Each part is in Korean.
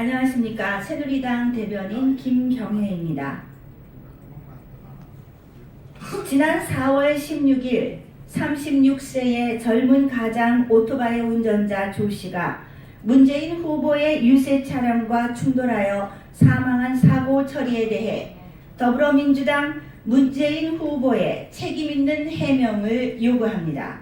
안녕하십니까. 새누리당 대변인 김경혜입니다. 지난 4월 16일 36세의 젊은 가장 오토바이 운전자 조 씨가 문재인 후보의 유세 차량과 충돌하여 사망한 사고 처리에 대해 더불어민주당 문재인 후보의 책임 있는 해명을 요구합니다.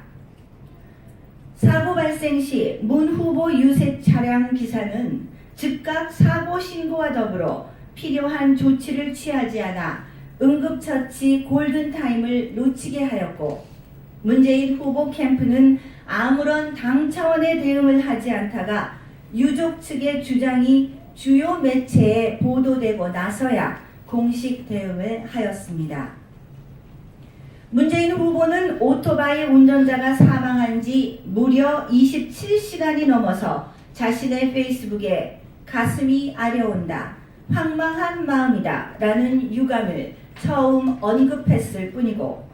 사고 발생 시 문 후보 유세 차량 기사는 즉각 사고 신고와 더불어 필요한 조치를 취하지 않아 응급처치 골든타임을 놓치게 하였고 문재인 후보 캠프는 아무런 당 차원의 대응을 하지 않다가 유족 측의 주장이 주요 매체에 보도되고 나서야 공식 대응을 하였습니다. 문재인 후보는 오토바이 운전자가 사망한 지 무려 27시간이 넘어서 자신의 페이스북에 가슴이 아려온다. 황망한 마음이다. 라는 유감을 처음 언급했을 뿐이고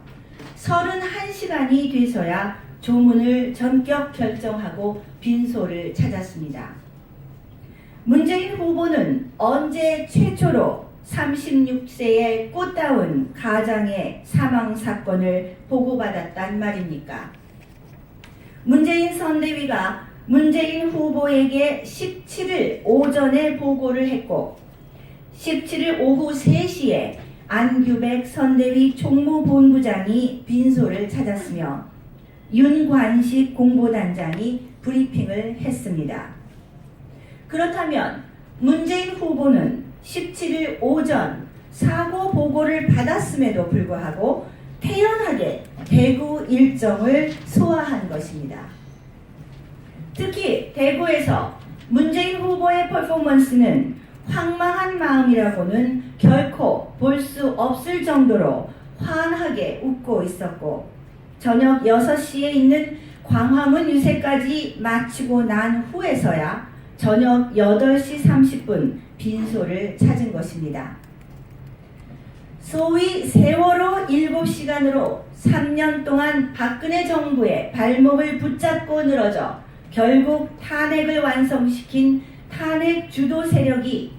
31시간이 돼서야 조문을 전격 결정하고 빈소를 찾았습니다. 문재인 후보는 언제 최초로 36세의 꽃다운 가장의 사망 사건을 보고받았단 말입니까? 문재인 선대위가 문재인 후보에게 17일 오전에 보고를 했고 17일 오후 3시에 안규백 선대위 총무본부장이 빈소를 찾았으며 윤관식 공보단장이 브리핑을 했습니다. 그렇다면 문재인 후보는 17일 오전 사고 보고를 받았음에도 불구하고 태연하게 대구 일정을 소화한 것입니다. 특히 대구에서 문재인 후보의 퍼포먼스는 황망한 마음이라고는 결코 볼 수 없을 정도로 환하게 웃고 있었고 저녁 6시에 있는 광화문 유세까지 마치고 난 후에서야 저녁 8시 30분 빈소를 찾은 것입니다. 소위 세월호 7시간으로 3년 동안 박근혜 정부의 발목을 붙잡고 늘어져 결국 탄핵을 완성시킨 탄핵 주도 세력이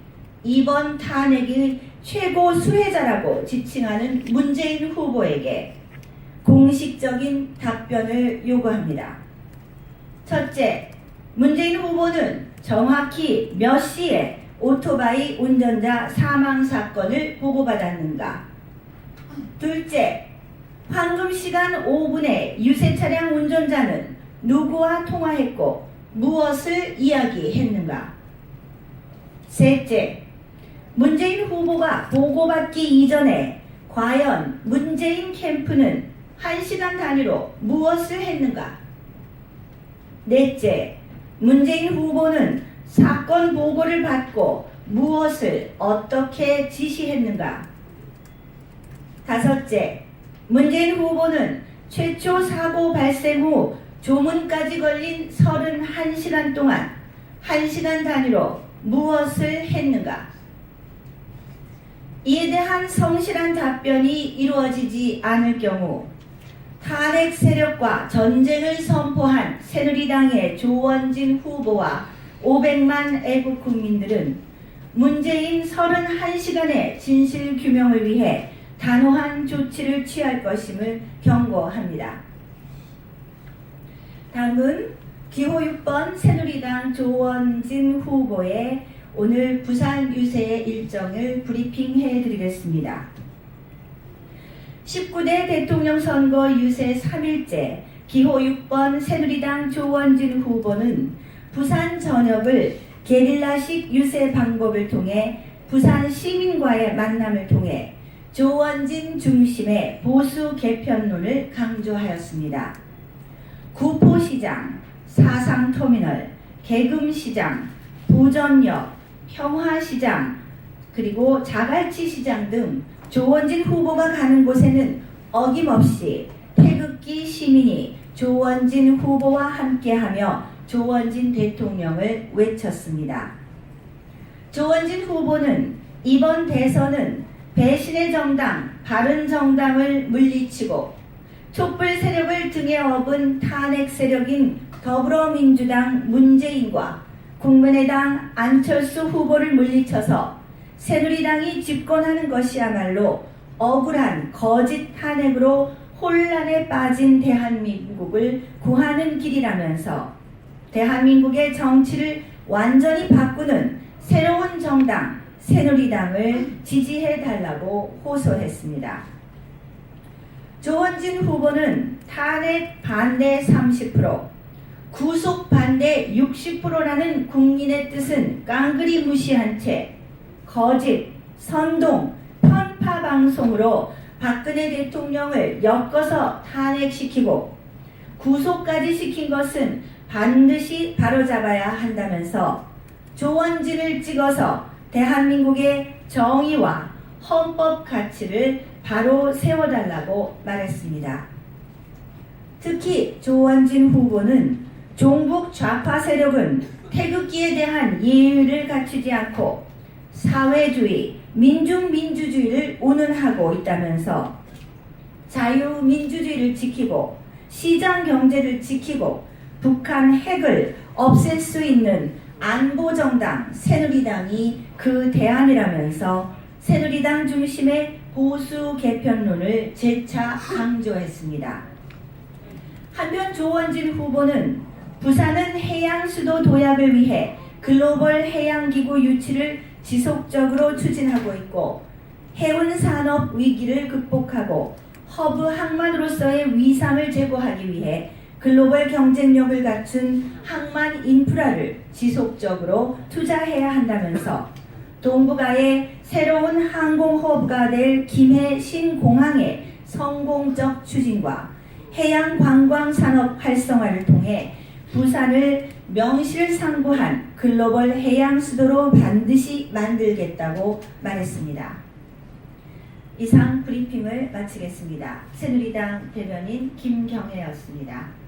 이번 탄핵의 최고 수혜자라고 지칭하는 문재인 후보에게 공식적인 답변을 요구합니다. 첫째, 문재인 후보는 정확히 몇 시에 오토바이 운전자 사망 사건을 보고받았는가? 둘째, 황금 시간 5분에 유세 차량 운전자는 누구와 통화했고 무엇을 이야기했는가? 셋째, 문재인 후보가 보고받기 이전에 과연 문재인 캠프는 1시간 단위로 무엇을 했는가? 넷째, 문재인 후보는 사건 보고를 받고 무엇을 어떻게 지시했는가? 다섯째, 문재인 후보는 최초 사고 발생 후 조문까지 걸린 31시간 동안 1시간 단위로 무엇을 했는가? 이에 대한 성실한 답변이 이루어지지 않을 경우 탄핵 세력과 전쟁을 선포한 새누리당의 조원진 후보와 500만 애국 국민들은 문재인 31시간의 진실 규명을 위해 단호한 조치를 취할 것임을 경고합니다. 다음은 기호 6번 새누리당 조원진 후보의 오늘 부산 유세의 일정을 브리핑해 드리겠습니다. 19대 대통령 선거 유세 3일째 기호 6번 새누리당 조원진 후보는 부산 전역을 게릴라식 유세 방법을 통해 부산 시민과의 만남을 통해 조원진 중심의 보수 개편론을 강조하였습니다. 구포시장, 사상터미널, 개금시장, 보전역, 평화시장, 그리고 자갈치 시장 등 조원진 후보가 가는 곳에는 어김없이 태극기 시민이 조원진 후보와 함께하며 조원진 대통령을 외쳤습니다. 조원진 후보는 이번 대선은 배신의 정당, 바른 정당을 물리치고 촛불 세력을 등에 업은 탄핵 세력인 더불어민주당 문재인과 국민의당 안철수 후보를 물리쳐서 새누리당이 집권하는 것이야말로 억울한 거짓 탄핵으로 혼란에 빠진 대한민국을 구하는 길이라면서 대한민국의 정치를 완전히 바꾸는 새로운 정당 새누리당을 지지해 달라고 호소했습니다. 조원진 후보는 탄핵 반대 30%, 구속 반대 60%라는 국민의 뜻은 깡그리 무시한 채 거짓, 선동, 편파 방송으로 박근혜 대통령을 엮어서 탄핵시키고 구속까지 시킨 것은 반드시 바로잡아야 한다면서 조원진을 찍어서 대한민국의 정의와 헌법 가치를 바로 세워달라고 말했습니다. 특히 조원진 후보는 종북 좌파 세력은 태극기에 대한 예의를 갖추지 않고 사회주의, 민중민주주의를 운운하고 있다면서 자유민주주의를 지키고 시장 경제를 지키고 북한 핵을 없앨 수 있는 안보정당 새누리당이 그 대안이라면서 새누리당 중심의 보수 개편론을 재차 강조했습니다. 한편 조원진 후보는 부산은 해양 수도 도약을 위해 글로벌 해양기구 유치를 지속적으로 추진하고 있고 해운 산업 위기를 극복하고 허브 항만으로서의 위상을 제고하기 위해 글로벌 경쟁력을 갖춘 항만 인프라를 지속적으로 투자해야 한다면서 동북아의 새로운 항공 허브가 될 김해 신공항의 성공적 추진과 해양 관광 산업 활성화를 통해 부산을 명실상부한 글로벌 해양 수도로 반드시 만들겠다고 말했습니다. 이상 브리핑을 마치겠습니다. 새누리당 대변인 김경혜였습니다.